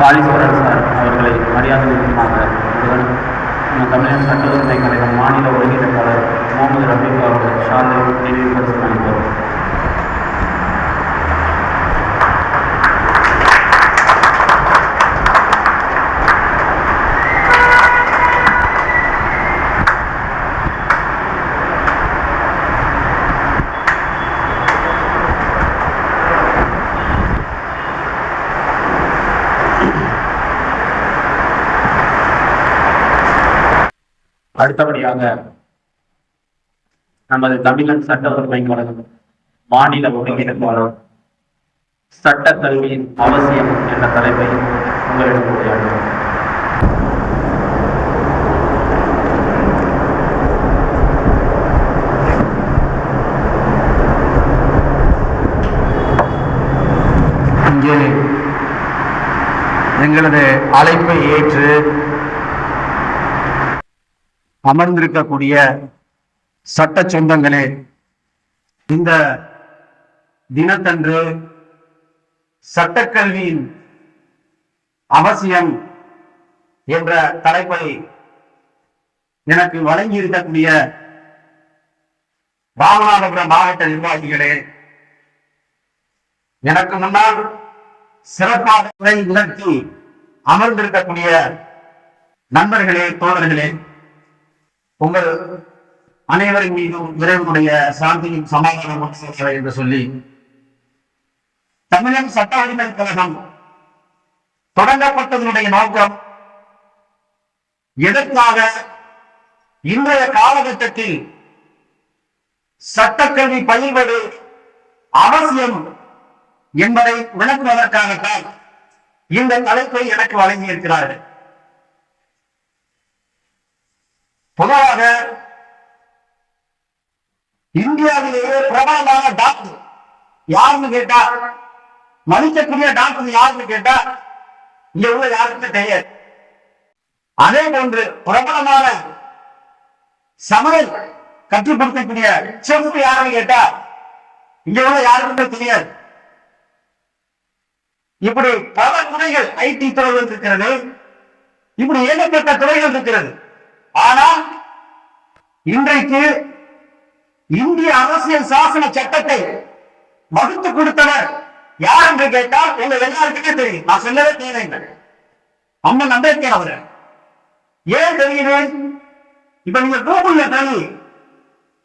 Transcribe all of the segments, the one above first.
Kaleeswaran sir அவர்களை மரியாதை நிமித்தமாக தமிழக சட்ட கழகம் மாநில ஒருங்கிணைப்பாளர் முகமது ரஃபீக் அவர்கள் ஷாலை பரிசு அனுப்புவோம் அடுத்தபடியாக நமது தமிழன் சட்ட உரிமை மாநில ஒருங்கிணைப்பாளர் சட்ட கல்வியின் அவசியம் என்ற தலைப்பை உங்களிடம் உரையாடுவோம் இங்கே எங்களது அழைப்பை ஏற்று அமர்ந்திருக்கக்கூடிய சட்ட சொந்தங்களே இந்த தினத்தன்று சட்டக்கல்வியின் அவசியம் என்ற தலைப்பை எனக்கு வழங்கி இருக்கக்கூடிய ராமநாதபுரம் மாவட்ட நிர்வாகிகளே எனக்கு முன்னால் சிறப்பாக உரை நிகழ்த்தி அமர்ந்திருக்கக்கூடிய நண்பர்களே தோழர்களே உங்கள் அனைவரின் மீதும் இறைவனுடைய சாந்தியும் சமாதானம் என்று சொல்லி தமிழக சட்ட அறிஞர் கழகம் தொடங்கப்பட்டதனுடைய நோக்கம் எதற்காக இன்றைய காலகட்டத்தில் சட்டக்கல்வி பயில்வது அவசியம் என்பதை விளக்குவதற்காகத்தான் இந்த தலைப்பை எனக்கு வழங்கியிருக்கிறார்கள். பொதுவாக இந்தியாவிலேயே பிரபலமான டாக்டர் யாருன்னு கேட்டா மதிக்கக்கூடிய டாக்டர் யாருன்னு கேட்டா இங்க உள்ள யாருக்குமே தெரியாது. அதே போன்று பிரபலமான சமையல் கற்றுப்படுத்தக்கூடிய செஃப் யாருன்னு கேட்டா இங்க உள்ள யாருக்குமே தெரியாது. இப்படி பல துறைகள் ஐடி துறைகள் இருக்கிறது. இப்படி ஏகப்பட்ட துறைகள் இருக்கிறது. ஆனால் இன்றைக்கு இந்திய அரசியல் சாசன சட்டத்தை வகுத்து கொடுத்தவர் யார் என்று கேட்டால் உங்க எல்லாருக்குமே தெரியும். நான் சொல்லவே தேவையில்லை அம்மன் அம்பேத்கர் அவர் ஏன் தெரியுது இப்ப நீங்க கூகுள்ல தனி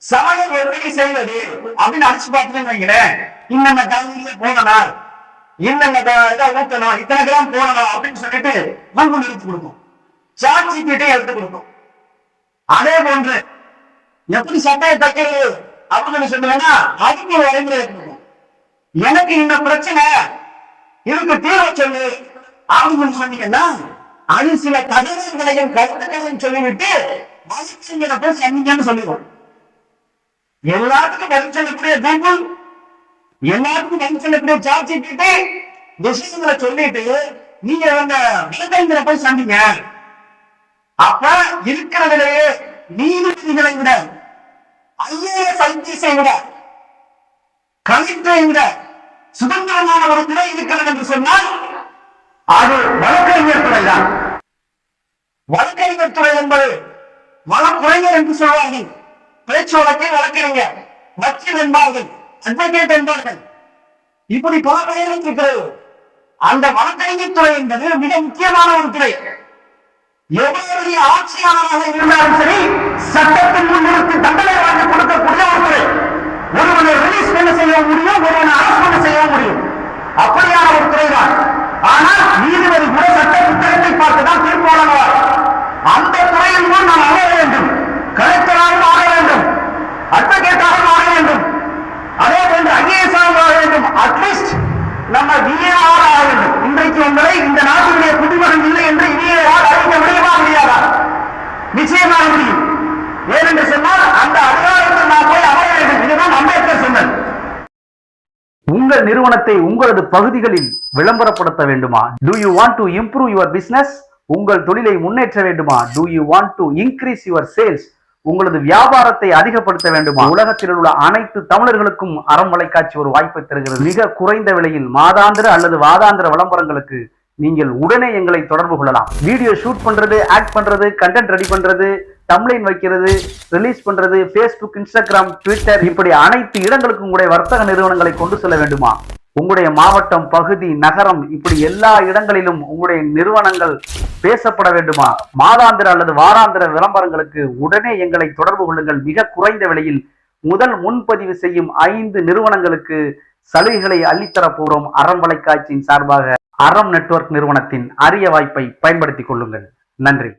சமையல் எப்படி செய்வது அப்படின்னு அடிச்சு பார்த்தீங்கன்னு வைங்களேன் இன்னென்ன காலையில போடலாம்? இன்னென்ன இதை ஊத்தணும் இத்தனை கிராம் போடணும் அப்படின்னு சொல்லிட்டு கூகுள் எடுத்து கொடுக்கும். சாட்சி கிட்டே எடுத்து கொடுக்கும். அதே போன்று எப்படி சட்டையை தைக்கிறது? அப்படின்னு சொல்லுவேன்னா அதுக்கு ஒரு வரைமுறை இருக்கணும். எனக்கு இந்த பிரச்சனை இதுக்கு தீர்வு சொல்லு அப்படின்னு சொன்னீங்கன்னா அது சில தகவல்களையும் கருத்துக்களையும் சொல்லிவிட்டு வளர்ச்சிங்கிற போய் சொன்னீங்கன்னு சொல்லிடுவோம். எல்லாத்துக்கும் பதில் சொல்லக்கூடிய கூகுள் எல்லாத்துக்கும் பதில் சொல்லக்கூடிய சாட் கிட்ட விஷயங்களை சொல்லிட்டு நீங்க அந்த விளக்கங்களை போய் சந்திங்க. அப்ப இருக்கிறதிலேயே நீதிபதிகளை விட ஐஏஎஸ் ஐபிஎஸை விட கலெக்டரை விட சுதந்திரமான ஒரு துறை இருக்கிறது என்று சொன்னால் அது வழக்கறிஞர் துறைதான் வழக்கறிஞர் துறை என்பது வழக்குரைஞர் என்று சொல்வார்கள். பேச்சு வழக்கில் வழக்கறிஞர் வக்கீல் என்பார்கள். அட்வொகேட் என்பார்கள். இப்படி பல பெயர்கள் இருக்கிறது. அந்த வழக்கறிஞர் துறை என்பது மிக முக்கியமான ஒரு துறை. எவ்வளவு ஆட்சியாளராக இருந்தாலும் சரி சட்டத்தின் முன்னிறுத்தி தண்டனை வாங்கி கொடுக்கக்கூடிய ஒரு துறை ஒருவனை ரிலீஸ் பண்ண செய்ய முடியும் ஒருவனை அரசு பண்ண செய்ய முடியும் அப்படியான ஒரு துறைதான் ஆனால் நீதிபதி கூட சட்ட புத்தகத்தை பார்த்துதான் தீர்ப்பு வழங்குவார் அந்த துறையில் தான் நாம் அடைய வேண்டும் கலெக்டராக மாற வேண்டும் அட்வொகேட்டாக மாற வேண்டும் அதே போன்று ஐஏஎஸ் ஆக வேண்டும் அட்லீஸ்ட் நம்ம விஏஆர் ஆக வேண்டும் இன்றைக்கு உங்களை இந்த நாட்டினுடைய குடிமகன் இல்லை என்று விஏஆர் அறிவிக்க முடியுமா முடியாதா நிச்சயமாக முடியும் ஏனென்று சொன்னால் அந்த அதிகாரத்தில் நான் போய் அமர வேண்டும் இதுதான் அம்பேத்கர் சொன்னது. உங்கள் நிறுவனத்தை உங்களது பகுதிகளில் விளம்பரப்படுத்த வேண்டுமா? Do you want to improve your business உங்கள் தொழிலை முன்னேற்ற வேண்டுமா? Do you want to increase your sales உங்களது வியாபாரத்தை அதிகப்படுத்த வேண்டுமா? உலகத்தில் உள்ள அனைத்து தமிழர்களுக்கும் அறம் வலைக்காட்சி ஒரு வாய்ப்பை தருகிறது. மிக குறைந்த விலையில் மாதாந்திர அல்லது வாதாந்திர விளம்பரங்களுக்கு நீங்கள் உடனே எங்களை தொடர்பு கொள்ளலாம். வீடியோ ஷூட் பண்றது ஆக்ட் பண்றது கண்டென்ட் ரெடி பண்றது தம்லைன் வைக்கிறது ரிலீஸ் பண்றது ஃபேஸ்புக் இன்ஸ்டாகிராம் ட்விட்டர் இப்படி அனைத்து இடங்களுக்கும் கூட வர்த்தக நிறுவனங்களை கொண்டு செல்ல வேண்டுமா? உங்களுடைய மாவட்டம் பகுதி நகரம் இப்படி எல்லா இடங்களிலும் உங்களுடைய நிறுவனங்கள் பேசப்பட வேண்டுமா? மாதாந்திர அல்லது வாராந்திர விளம்பரங்களுக்கு உடனே எங்களை தொடர்பு கொள்ளுங்கள். மிக குறைந்த விலையில் முதல் முன்பதிவு செய்யும் ஐந்து நிறுவனங்களுக்கு சலுகைகளை அள்ளித்தர போகிறோம் அறம் வலைக்காட்சியின் சார்பாக. அறம் நெட்வொர்க் நிறுவனத்தின் அரிய வாய்ப்பை பயன்படுத்திக் கொள்ளுங்கள். நன்றி.